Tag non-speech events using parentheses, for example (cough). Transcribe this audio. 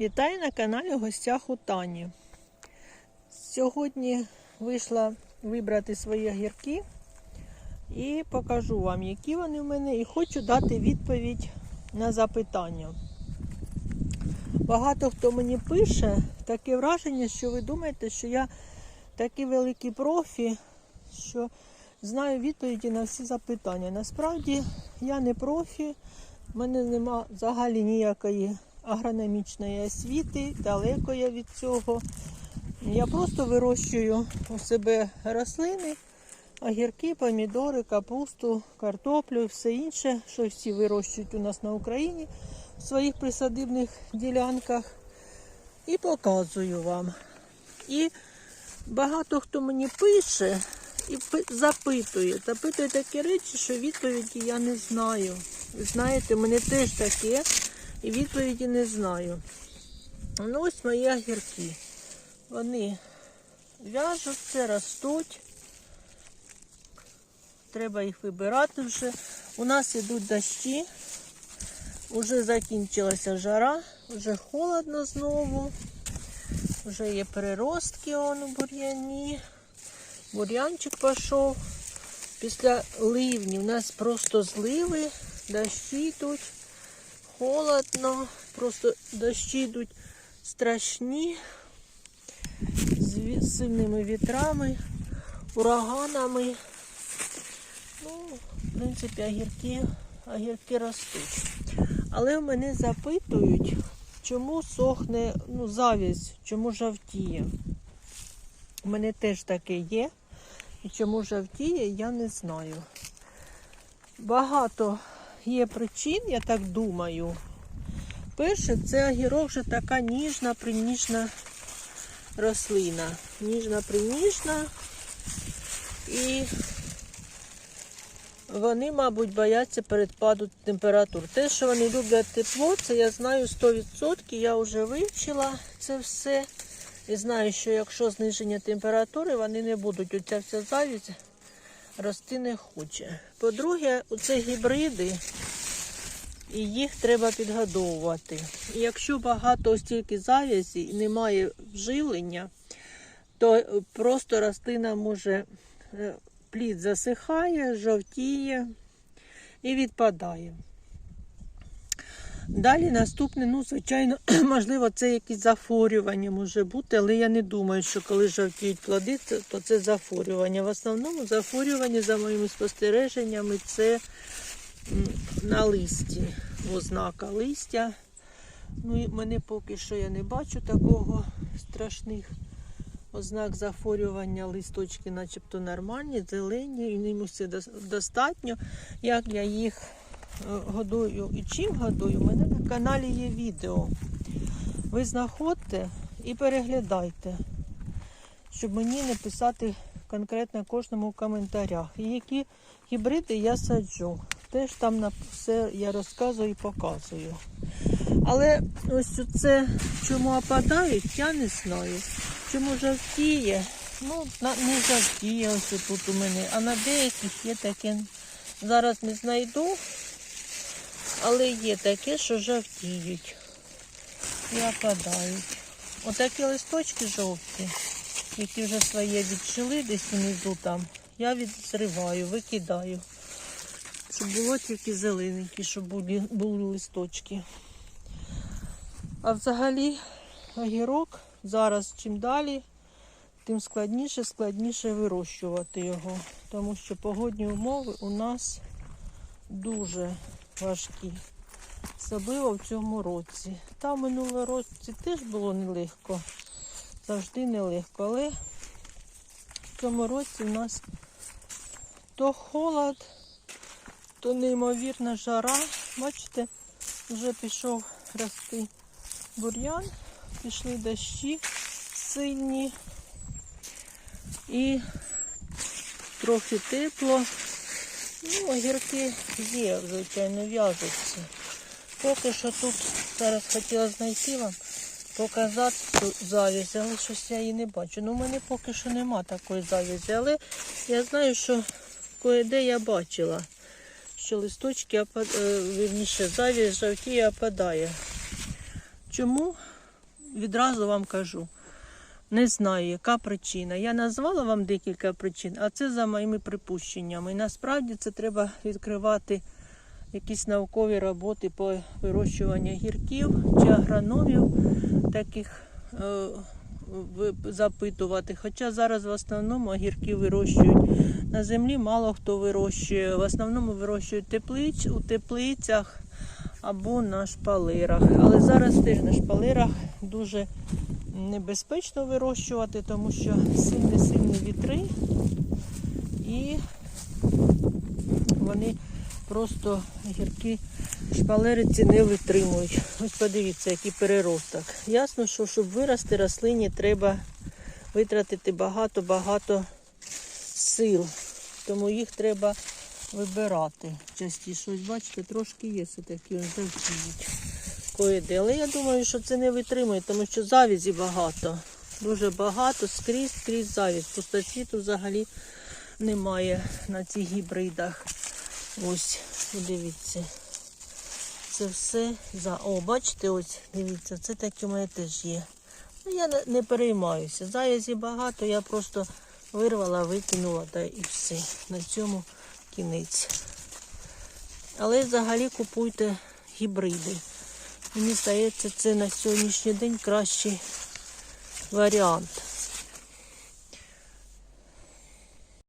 Вітаю на каналі гостях у Тані. Сьогодні вийшла вибрати свої огірки і покажу вам, які вони в мене, і хочу дати відповідь на запитання. Багато хто мені пише таке враження, що ви думаєте, що я такий великий профі, що знаю відповіді на всі запитання. Насправді я не профі, в мене нема взагалі ніякої агрономічної освіти, далеко я від цього. Я просто вирощую у себе рослини, огірки, помідори, капусту, картоплю і все інше, що всі вирощують у нас на Україні в своїх присадибних ділянках. І показую вам. І багато хто мені пише і пи- запитує, запитує такі речі, що відповіді я не знаю. Знаєте, мене теж таке, і відповіді не знаю. Ну, ось мої огірки. Вони в'яжуться, ростуть. Треба їх вибирати вже. У нас ідуть дощі. Уже закінчилася жара, вже холодно знову. Вже є переростки он у бур'яні. Бур'янчик пішов. Після ливні у нас просто зливи, дощі йдуть, холодно, просто дощі йдуть страшні, з сильними вітрами, ураганами. Ну, в принципі, огірки, огірки ростуть. Але мене запитують, чому сохне ну, завість, чому жовтіє. У мене теж таке є. І чому жовтіє, я не знаю. Багато є причин, я так думаю. Перше, це огірок вже така ніжна, приніжна рослина. Ніжна, приніжна. І вони, мабуть, бояться передпаду температур. Те, що вони люблять тепло, це я знаю 100%. Я вже вивчила це все. І знаю, що якщо зниження температури, вони не будуть. Оця вся завість рости не хоче. По-друге, оце гібриди, і їх треба підгодовувати. І якщо багато ось тільки завязі і немає вживлення, то просто рослина може е, плід засихає, жовтіє і відпадає. Далі наступне, ну, звичайно, (clears throat) можливо, це якісь захворювання може бути, але я не думаю, що коли жовтіють плоди, то це захворювання. В основному захворювання, за моїми спостереженнями, це на листі, ознака листя. Ну, і мене поки що я не бачу такого страшних ознак захворювання. Листочки начебто нормальні, зелені, і ним дос- достатньо. Як я їх е, годую і чим годую, у мене на каналі є відео. Ви знаходьте і переглядайте, щоб мені не писати конкретно кожному в коментарях. І які гібриди я саджу. Теж там на все я розказую і показую. Але ось це чому опадають, я не знаю. Чому жовтіє? Ну, не жовтіє ось тут у мене, а на деяких є таке. Зараз не знайду, але є таке, що жовтіють і опадають. Отакі листочки жовті, які вже своє відчили десь внизу там. Я відзриваю, викидаю. Щоб було тільки зелененькі, щоб були, були листочки. А взагалі огірок зараз чим далі, тим складніше, складніше вирощувати його. Тому що погодні умови у нас дуже важкі. Особливо в цьому році. Та в минулому році теж було нелегко. Завжди нелегко. Але в цьому році у нас то холод, то неймовірна жара. Бачите, вже пішов рости бур'ян, пішли дощі сильні і трохи тепло. Ну, огірки є, звичайно, в'яжуться. Поки що тут зараз хотіла знайти вам, показати цю завязь, але щось я її не бачу. Ну, у мене поки що нема такої завязі, але я знаю, що кое-де я бачила, що листочки, е, вірніше, завязь жовтіє опадає. Чому? відразу вам кажу. Не знаю, яка причина. Я назвала вам декілька причин, а це за моїми припущеннями. І насправді це треба відкривати якісь наукові роботи по вирощуванню гірків чи агрономів таких е, запитувати. Хоча зараз в основному огірки вирощують на землі, мало хто вирощує. В основному вирощують теплиць, у теплицях або на шпалерах. Але зараз теж на шпалерах дуже небезпечно вирощувати, тому що сильні сильні вітри і вони просто гіркі шпалериці не витримують. Ось подивіться, який переросток. Ясно, що щоб вирости рослині, треба витратити багато-багато сил. Тому їх треба вибирати частіше. Ось бачите, трошки є все такі коїди. Але я думаю, що це не витримує, тому що завізі багато. Дуже багато, скрізь, скрізь завіз. Пустоцвіту взагалі немає на цих гібридах. Ось, дивіться. Це все за. О, бачите, ось, дивіться, це таке у мене теж є. Ну, я не, переймаюся. Завязі багато, я просто вирвала, викинула та і все. На цьому кінець. Але взагалі купуйте гібриди. Мені здається, це на сьогоднішній день кращий варіант.